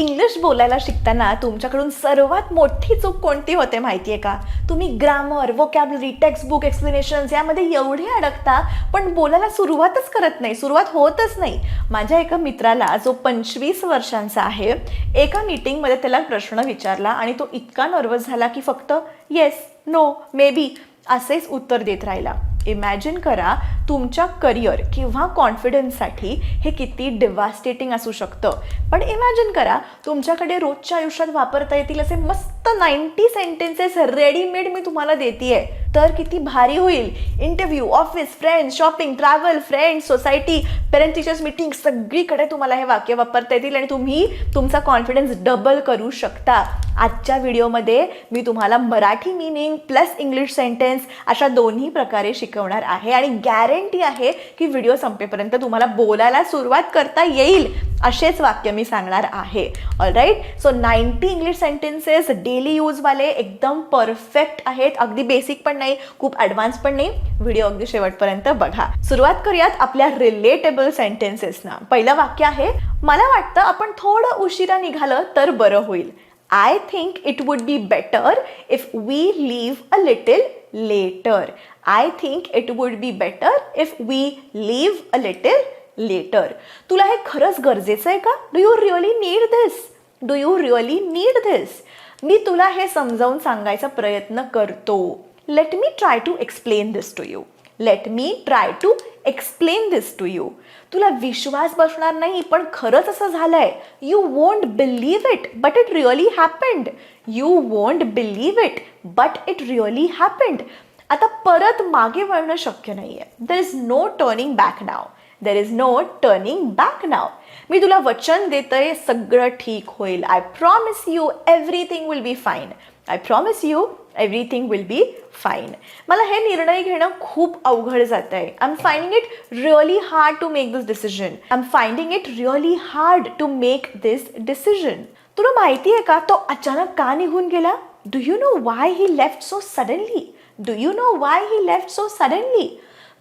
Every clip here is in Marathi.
इंग्लिश बोलायला शिकताना तुमच्याकडून सर्वात मोठी चूक कोणती होते माहिती आहे का? तुम्ही ग्रामर वोकॅबलरी टेक्स्टबुक एक्सप्लेनेशन्स यामध्ये एवढे अडकता पण बोलायला सुरुवातच करत नाही सुरुवात होतच नाही. माझ्या एका मित्राला जो पंचवीस वर्षांचा आहे एका मीटिंगमध्ये त्याला प्रश्न विचारला आणि तो इतका नर्वस झाला की फक्त येस नो मे बी असेच उत्तर देत राहिला. इमॅजिन करा तुमच्या करिअर किंवा कॉन्फिडन्ससाठी हे किती डिवास्टेटिंग असू शकतं. पण इमॅजिन करा तुमच्याकडे रोजच्या आयुष्यात वापरता येतील असे मस्त नाईन्टी सेंटेन्सेस रेडीमेड मी तुम्हाला देते आहे तर किती भारी होईल. Interview office friends shopping travel friends society parent teachers meeting सगळीकडे तुम्हाला हे वाक्य वापरता येतील आणि तुम्ही तुमचा कॉन्फिडन्स डबल करू शकता. आजच्या व्हिडिओमध्ये मी तुम्हाला Marathi meaning plus English sentence अशा दोन्ही प्रकारे शिकवणार आहे आणि गॅरंटी आहे की व्हिडिओ संपेपर्यंत तुम्हाला बोलायला सुरुवात करता येईल असेच वाक्य मी सांगणार आहे. All right so ninety English sentences daily यूजवाले एकदम परफेक्ट आहेत. अगदी बेसिक पण नाही खूप ॲडव्हान्स पण नाही. व्हिडिओ अगदी शेवटपर्यंत बघा. सुरुवात करूयात आपल्या रिलेटेबल सेंटेन्सेसना पहिलं वाक्य आहे मला वाटतं आपण थोडं उशिरा निघालं तर बरं होईल. I think it would be better if we leave a little later I think it would be better if we leave a little later तुला हे खरंच गरजेचं आहे का? Do you really need this do you really need this मी तुला हे समजावून सांगायचा प्रयत्न करतो. Let me try to explain this to you let me try to explain this to you तुला विश्वास बसणार नाही पण खरंच असं झालंय. You won't believe it but it really happened you won't believe it but it really happened आता परत मागे वळणं शक्य नाही आहे there is no turning back now there is no turning back now मी तुला वचन देतंय सगळं ठीक होईल. I promise you everything will be fine I promise you everything will be fine मला हे निर्णय घेणं खूप अवघड जात आहे I am finding it really hard to make this decision I am finding it really hard to make this decision तुला माहिती आहे का? तो अचानक का निघून गेला? Do you know why he left so suddenly do you know why he left so suddenly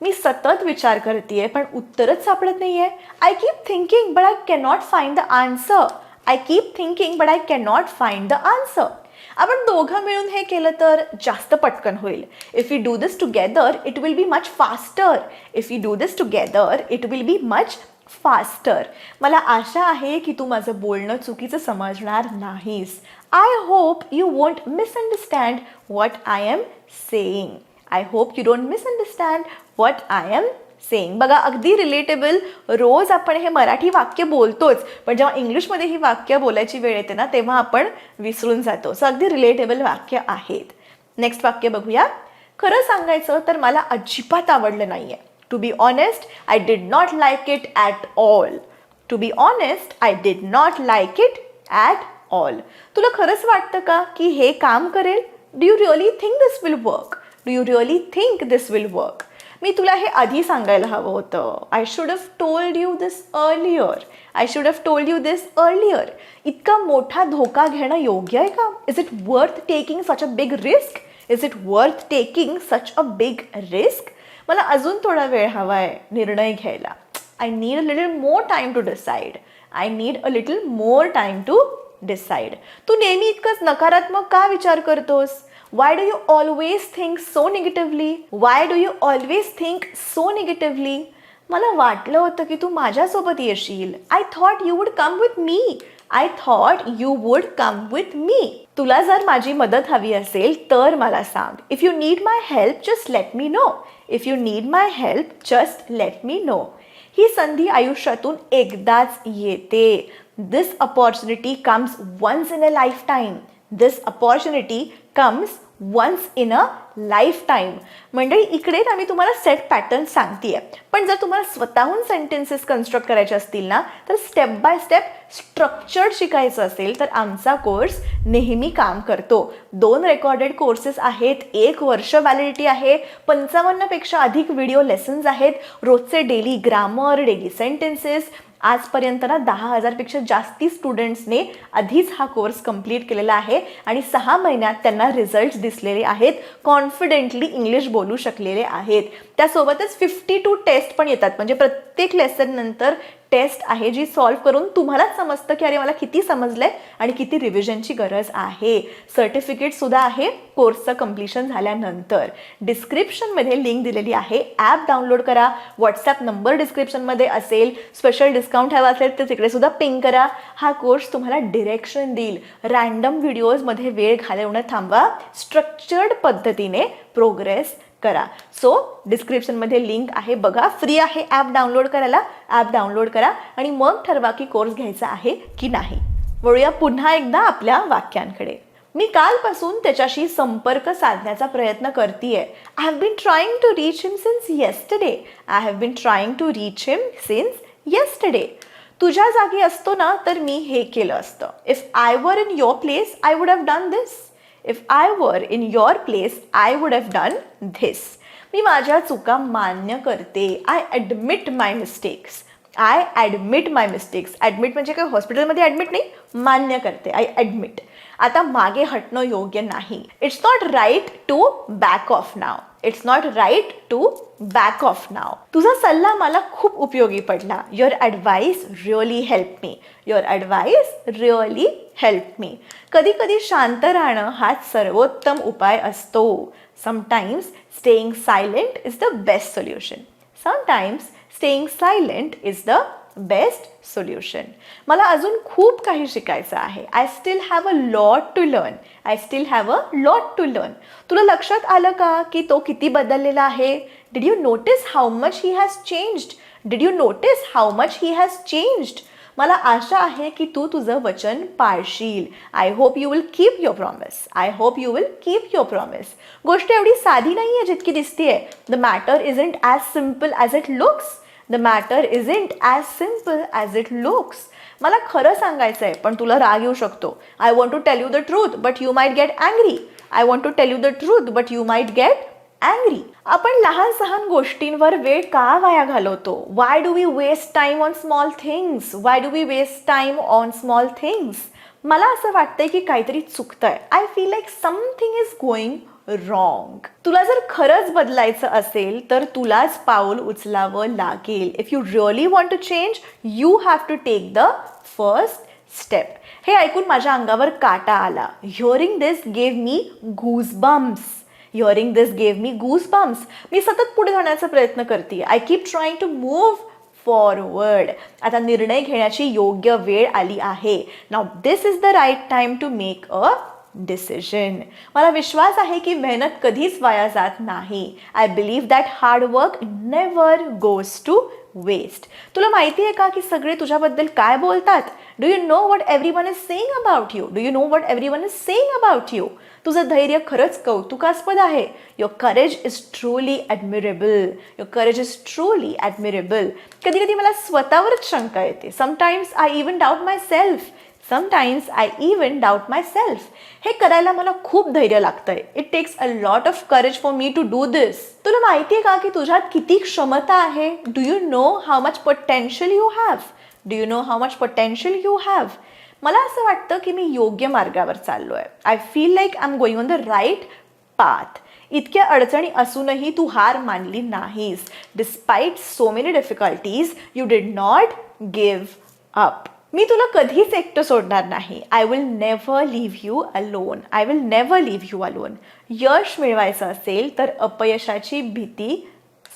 मी सतत विचार करते पण उत्तरच सापडत नाही आहे I keep thinking but I cannot find the answer I keep thinking but I cannot find the answer आपण दोघं मिळून हे केलं तर जास्त पटकन होईल. If you do this together it will be much faster if you do this together it will be much faster मला आशा आहे की तू माझं बोलणं चुकीचं समजणार नाहीस. I hope you won't misunderstand what I am saying I hope you don't misunderstand what I am saying बघा अगदी रिलेटेबल रोज आपण हे मराठी वाक्य बोलतोच पण जेव्हा इंग्लिशमध्ये ही वाक्य बोलायची वेळ येते ना तेव्हा आपण विसरून जातो. सो अगदी रिलेटेबल वाक्य आहेत. नेक्स्ट वाक्य बघूया. खरं सांगायचं तर मला अजिबात आवडलं नाही आहे to be honest I did not like it at all to be honest I did not like it at all तुला खरंच वाटतं का की हे काम करेल? Do you really think this will work do you really think this will work मी तुला हे आधी सांगायला हवं होतं. I should have told you this earlier I should have told you this earlier इतका मोठा धोका घेणं योग्य आहे का? Is it worth taking such a big risk is it worth taking such a big risk मला अजून थोडा वेळ हवा आहे निर्णय घ्यायला. I need a little more time to decide I need a little more time to decide तू नेहमी इतकंच नकारात्मक का विचार करतोस? Why do you always think so negatively? Why do you always think so negatively मला वाटलं होतं की तू माझ्यासोबत येशील. I thought you would come with me I thought you would come with me तुला जर माझी मदत हवी असेल तर मला सांग. If you need my help just let me know if you need my help just let me know ही संधी आयुष्यातून एकदाच येते. This opportunity comes once in a lifetime this opportunity comes once in a lifetime मंडळी इकडे ना मी तुम्हाला सेट पॅटर्न सांगते पण जर तुम्हाला स्वतःहून सेंटेन्सेस कन्स्ट्रक्ट करायचे असतील ना तर स्टेप बाय स्टेप स्ट्रक्चर्ड शिकायचं असेल तर आमचा कोर्स नेहमी काम करतो. दोन रेकॉर्डेड कोर्सेस आहेत एक वर्ष व्हॅलिडिटी आहे पंचावन्नपेक्षा अधिक व्हिडिओ लेसन्स आहेत रोजचे डेली ग्रामर डेली सेंटेन्सेस आजपर्यंत ना दहा हजारपेक्षा जास्ती स्टुडंट्सने आधीच हा कोर्स कंप्लीट केलेला आहे आणि सहा महिन्यात त्यांना रिझल्ट दिसलेले आहेत. कॉन्फिडेंटली इंग्लिश बोलू शकलेले आहेत. त्यासोबतच फिफ्टी टू टेस्ट पण येतात. म्हणजे प्रत्येक लेसन नंतर टेस्ट आहे जी सॉल्व्ह करून तुम्हालाच समजतं की अरे मला किती समजलंय आणि किती रिव्हिजनची गरज आहे. सर्टिफिकेट सुद्धा आहे. कोर्सचं कम्प्लिशन झाल्यानंतर. डिस्क्रिप्शनमध्ये लिंक दिलेली आहे. ॲप डाउनलोड करा. व्हॉट्सॲप नंबर डिस्क्रिप्शनमध्ये असेल. स्पेशल डिस्काउंट हवा असेल तर तिकडे सुद्धा पिन करा. हा कोर्स तुम्हाला डिरेक्शन देईल. रँडम व्हिडिओजमध्ये वेळ घालवणं थांबवा. स्ट्रक्चर्ड पद्धतीने प्रोग्रेस करा. सो डिस्क्रिप्शनमध्ये लिंक आहे बघा. फ्री आहे ॲप डाउनलोड करायला. ॲप डाउनलोड करा. आणि मग ठरवा की कोर्स घ्यायचा आहे की नाही. वळूया पुन्हा एकदा आपल्या वाक्यांकडे. मी कालपासून त्याच्याशी संपर्क साधण्याचा प्रयत्न करतीये. I have been trying to reach him since yesterday I have been trying to reach him since yesterday तुझ्या जागी असतो ना तर मी हे केलं असतं. If I were in your place I would have done this if I were in your place I would have done this मी माझ्या चुका मान्य करते. I admit my mistakes I admit my mistakes admit म्हणजे काय? हॉस्पिटलमध्ये ॲडमिट नाही मान्य करते. आय ॲडमिट आता मागे हटणं योग्य नाही. It's not right to back off now it's not right to back off now तुझा सल्ला मला खूप उपयोगी पडला. Your advice really help me your advice really help me कधी कधी शांत राहणं हाच सर्वोत्तम उपाय असतो. Sometimes staying silent is the best solution sometimes staying silent is the best solution मला अजून खूप काही शिकायचं आहे. I still have a lot to learn I still have a lot to learn तुला लक्षात आलं का की तो किती बदललेला आहे? Did you notice how much he has changed did you notice how much he has changed मला आशा आहे की तू तुझं वचन पाळशील. I hope you will keep your promise I hope you will keep your promise गोष्ट एवढी साधी नाही आहे जितकी दिसतीये. The matter is isn't as simple as it looks the matter is isn't as simple as it looks मला खरं सांगायचं आहे पण तुला राग येऊ शकतो. I want to tell you the truth but you might get angry I want to tell you the truth but you might get angry आपण लहान सहान गोष्टींवर वेळ का वाया घालवतो? Why do we waste time on small things why do we waste time on small things मला असं वाटतंय की काहीतरी चुकतंय. I feel like something is going wrong तुला जर खरंच बदलायचं असेल तर तुलाच पाऊल उचलावं लागेल. If you really want to change you have to take the first step हे ऐकून माझ्या अंगावर काटा आला. Hearing this gave me goose bumps hearing this gave me goose bumps मी सतत पुढे जाण्याचा प्रयत्न करते. I keep trying to move forward आता निर्णय घेण्याची योग्य वेळ आली आहे. Now this is the right time to make a decision मला विश्वास आहे की मेहनत कधीच वाया जात नाही. I believe that hard work never goes to waste तुला माहिती आहे का की सगळे तुझ्याबद्दल काय बोलतात? Do you know what everyone is saying about you do you know what everyone is saying about you तुझं धैर्य खरंच कौतुकास्पद आहे. Your courage is truly admirable your courage is truly admirable कधी कधी मला स्वतःवरच शंका येते. Sometimes I even doubt myself sometimes I even doubt myself हे करायला मला खूप धैर्य लागतंय. It takes a lot of courage for me to do this तुला माहिती आहे का की तुझ्यात किती क्षमता आहे? Do you know how much potential you have do you know how much potential you have मला असं वाटतं की मी योग्य मार्गावर चाललो आहे I feel like I am going on the right path इतक्या अडचणी असूनही तू हार मानली नाहीस. Despite so many difficulties you did not give up मी तुला कधीच एकटं सोडणार नाही. I will never leave you alone I will never leave you alone यश मिळवायचं असेल तर अपयशाची भीती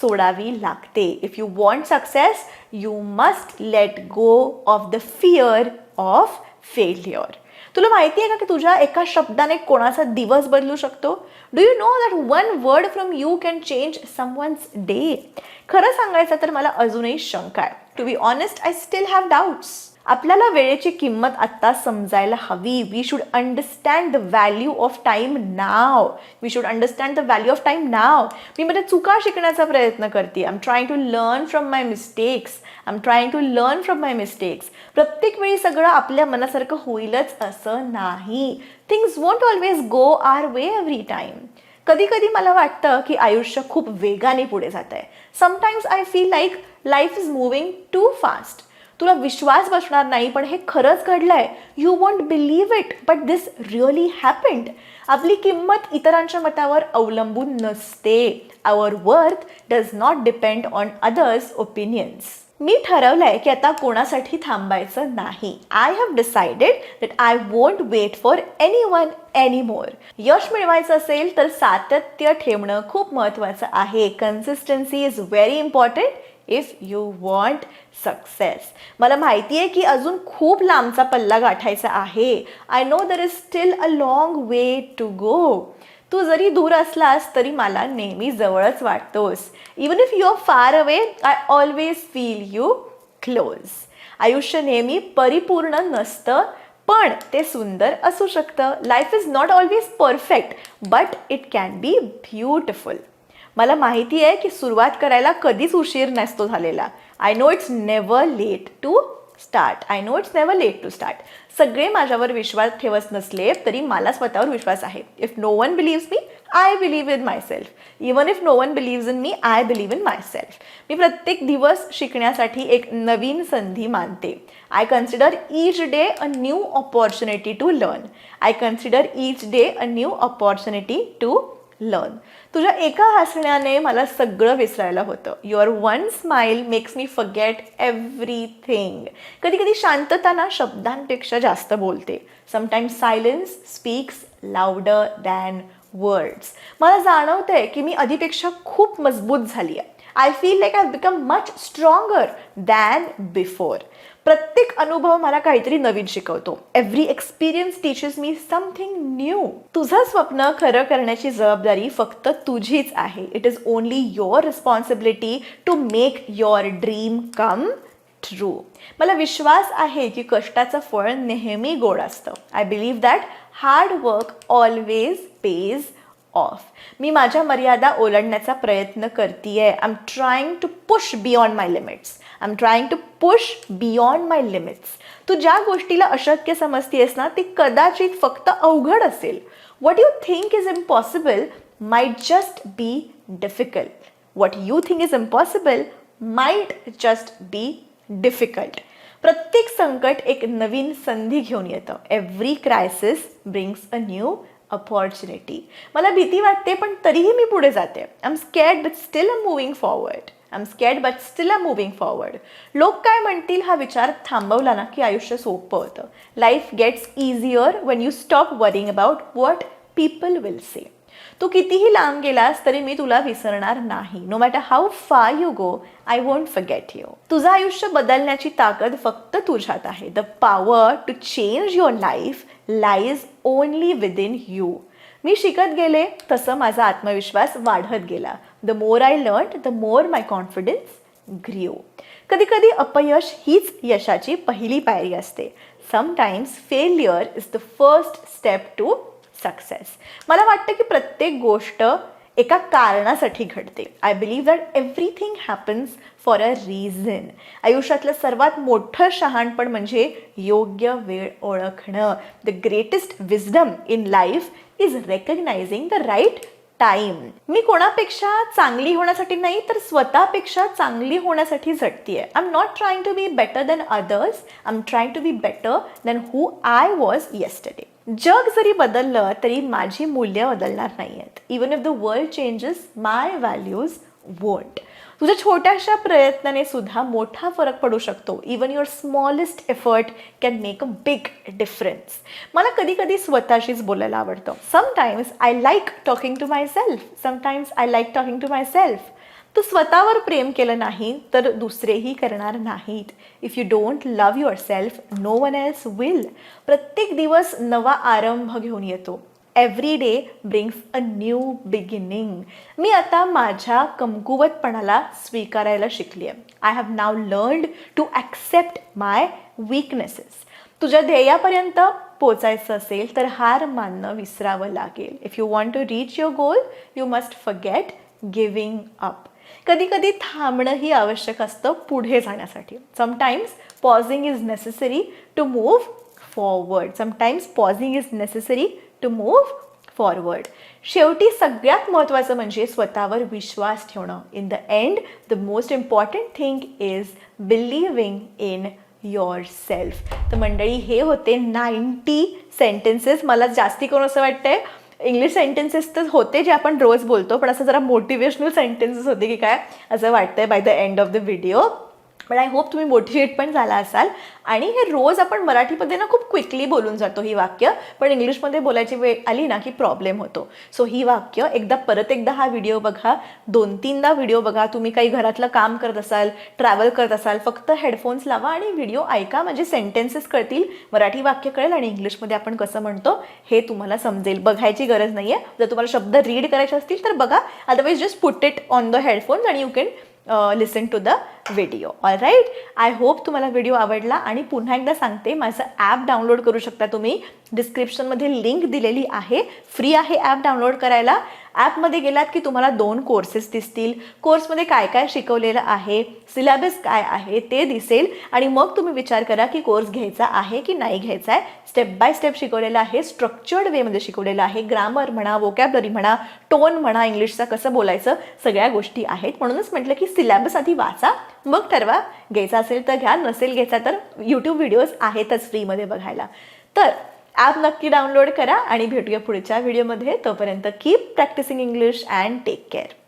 सोडावी लागते. If you want success you must let go of the fear of failure तुला माहिती आहे का की तुझ्या एका शब्दाने कोणाचा दिवस बदलू शकतो? Do you know that one word from you can change someone's day खरं सांगायचं तर मला अजूनही शंका आहे. To be honest I still have doubts आपल्याला वेळेची किंमत आत्ता समजायला हवी. We should understand the value of time now we should understand the value of time now मी म्हणजे चुका शिकण्याचा प्रयत्न करते. I am trying to learn from my mistakes I am trying to learn from my mistakes प्रत्येक वेळी सगळं आपल्या मनासारखं होईलच असं नाही. Things won't always go our way every time कधी कधी मला वाटतं की आयुष्य खूप वेगाने पुढे जात आहे sometimes I feel like life is moving too fast तुला विश्वास बसणार नाही पण हे खरंच घडलंय. You won't believe it but this really happened आपली किंमत इतरांच्या मतावर अवलंबून नसते. Our worth does not depend on others opinions मी ठरवलंय की आता कोणासाठी थांबायचं नाही. I have decided that I won't wait for anyone anymore यश मिळवायचं असेल तर सातत्य ठेवणं खूप महत्त्वाचं आहे. Consistency is very important if you want success मला माहिती आहे की अजून खूप लांबचा पल्ला गाठायचा आहे. I know there is still a long way to go तू जरी दूर असलास तरी मला नेहमी जवळच वाटतोस. Even if you are far away I always feel you close आयुष्य नेहमी परिपूर्ण नसतं पण ते सुंदर असू शकतं. Life is not always perfect but it can be beautiful मला माहिती आहे की सुरुवात करायला कधीच उशीर नसतो झालेला. I know it's never late to start I know it's never late to start सगळे माझ्यावर विश्वास ठेवत नसले तरी मला स्वतःवर विश्वास आहे. If no one believes me I believe in myself even if no one believes in me I believe in myself मी प्रत्येक दिवस शिकण्यासाठी एक नवीन संधी मानते. I consider each day a new opportunity to learn I consider each day a new opportunity to learn तुझ्या एका हसण्याने मला सगळं विसरायला होतं. Your one smile makes me forget everything कधी कधी शांतता ना शब्दांपेक्षा जास्त बोलते. Sometimes silence speaks louder than words मला जाणवतं आहे की मी आधीपेक्षा खूप मजबूत झाली आहे I feel like I become much stronger than before प्रत्येक अनुभव मला काहीतरी नवीन शिकवतो. Every experience teaches me something new तुझं स्वप्न खरं करण्याची जबाबदारी फक्त तुझीच आहे. It is only your responsibility to make your dream come true मला विश्वास आहे की कष्टाचं फळ नेहमी गोड असतं. I believe that hard work always pays off मी माझ्या मर्यादा ओलांडण्याचा प्रयत्न करते आहे I am trying to push beyond my limits I am trying to push beyond my limits तू ज्या गोष्टीला अशक्य समजतीयस ना ती कदाचित फक्त अवघड असेल. What you think is impossible might just be difficult what you think is impossible might just be difficult प्रत्येक संकट एक नवीन संधी घेऊन येतं. Every crisis brings a new opportunity मला भीती वाटते पण तरीही मी पुढे जाते. I am scared but still a moving forward am scared but still I moving forward लोक काय म्हणतील हा विचार थांबवला ना की आयुष्य सोपं होतं. Life gets easier when you stop worrying about what people will say तू कितीही लांब गेलास तरी मी तुला विसरणार नाही. No matter how far you go I won't forget you तुझं आयुष्य बदलण्याची ताकद फक्त तुझ्यात आहे. The power to change your life lies only within you मी शिकत गेले तसं माझा आत्मविश्वास वाढत गेला. The more I learn the more my confidence grew कधी कधी अपयश हीच यशाची पहिली पायरी असते. Sometimes failure is the first step to success मला वाटतं की प्रत्येक गोष्ट एका कारणासाठी घडते. I believe that everything happens for a reason आयुष्यातलं सर्वात मोठं शहाणपण म्हणजे योग्य वेळ ओळखणं. The greatest wisdom in life is recognising the right time मी कोणापेक्षा चांगली होण्यासाठी नाही तर स्वतःपेक्षा चांगली होण्यासाठी झटतीये I am not trying to be better than others I am trying to be better than who I was yesterday जग जरी बदललं तरी माझी मूल्य बदलणार नाही आहेत even if the world changes my values won't तुझ्या छोट्याशा प्रयत्नाने सुद्धा मोठा फरक पडू शकतो. Even your smallest effort can make a big difference मला कधी कधी स्वतःशीच बोलायला आवडतं. Sometimes I like talking to myself sometimes I like talking to myself तू स्वतःवर प्रेम केलं नाही तर दुसरेही करणार नाहीत. If you don't love yourself no one else will प्रत्येक दिवस नवा आरंभ घेऊन येतो. Every day brings a new beginning मी आता माझ्या कमकुवतपणाला स्वीकारायला शिकली आहे I have now learned to accept my weaknesses तुझ्या ध्येयापर्यंत पोचायचं असेल तर हार मानणं विसरावं लागेल. If you want to reach your goal you must forget giving up कधी कधी थांबणंही आवश्यक असतं पुढे जाण्यासाठी. Sometimes pausing is necessary to move forward sometimes pausing is necessary to move forward शेवटी सगळ्यात महत्त्वाचं म्हणजे स्वतःवर विश्वास ठेवणं. In the end the most important thing is believing in yourself तर मंडळी हे होते नाईन्टी सेंटेन्सेस मला जास्ती करून असं वाटतंय इंग्लिश सेंटेन्सेस तर होते जे आपण रोज बोलतो पण असं जरा मोटिवेशनल सेंटेन्सेस होते की काय असं वाटतंय by the end of the video पण आय होप तुम्ही मोटिवेट पण झाला असाल. आणि हे रोज आपण मराठीमध्ये ना खूप क्विकली बोलून जातो ही वाक्य. पण इंग्लिशमध्ये बोलायची वेळ आली ना की प्रॉब्लेम होतो. सो ही वाक्य एकदा परत एकदा हा व्हिडिओ बघा. दोन तीनदा व्हिडिओ बघा. तुम्ही काही घरातलं काम करत असाल ट्रॅव्हल करत असाल फक्त हेडफोन्स लावा आणि व्हिडिओ ऐका. म्हणजे सेंटेन्सेस कळतील मराठी वाक्य कळेल आणि इंग्लिशमध्ये आपण कसं म्हणतो हे तुम्हाला समजेल. बघायची गरज नाही आहे जर तुम्हाला शब्द रीड करायचे असतील तर बघा. Otherwise just put it on the headphones आणि you can listen to the video all right I hope तुम्हाला व्हिडिओ आवडला आणि पुन्हा एकदा सांगते माझं ॲप डाउनलोड करू शकता तुम्ही. डिस्क्रिप्शनमध्ये लिंक दिलेली आहे. फ्री आहे ॲप डाउनलोड करायला. ॲपमध्ये गेलात की तुम्हाला दोन कोर्सेस दिसतील. कोर्समध्ये काय काय शिकवलेलं आहे? सिलेबस काय आहे? ते दिसेल. आणि मग तुम्ही विचार करा की कोर्स घ्यायचा आहे की नाही घ्यायचा आहे. स्टेप बाय स्टेप शिकवलेलं आहे. स्ट्रक्चर्ड वेमध्ये शिकवलेलं आहे. ग्रामर म्हणा वोकॅबलरी म्हणा टोन म्हणा इंग्लिशचा कसं बोलायचं सगळ्या गोष्टी आहेत. म्हणूनच म्हटलं की सिलेबस आधी वाचा. मग ठरवा. घ्यायचा असेल तर घ्या. नसेल घ्यायचा तर यूट्यूब व्हिडिओज आहेतच फ्रीमध्ये बघायला. तर ॲप नक्की डाउनलोड करा आणि भेटूया पुढच्या व्हिडिओमध्ये तोपर्यंत keep practising English and take care